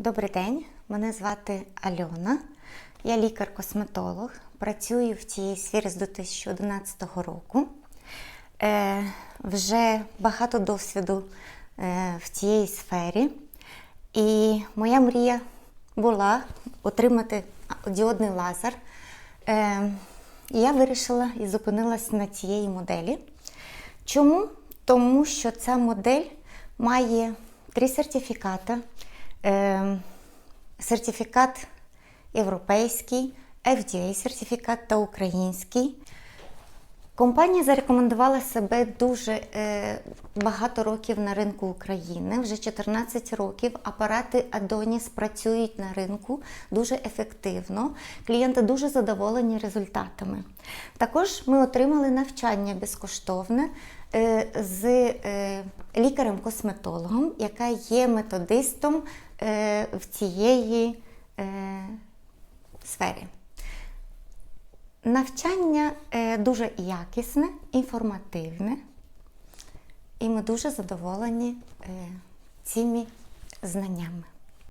Добрий день, мене звати Альона. Я лікар-косметолог. Працюю в цій сфері з 2011 року. Е, вже багато досвіду е, в цій сфері. І моя мрія була отримати діодний лазер. Е, і я вирішила і зупинилась на цієї моделі. Чому? Тому що ця модель має три сертифікати. Е, сертифікат європейський, FDA сертифікат та український. Компанія зарекомендувала себе дуже е, багато років на ринку України. Вже 14 років апарати Adonis працюють на ринку дуже ефективно. Клієнти дуже задоволені результатами. Також ми отримали навчання безкоштовне е, з е, лікарем-косметологом, яка є методистом в цієї е, сфері. Навчання е, дуже якісне, інформативне, і ми дуже задоволені е, цими знаннями.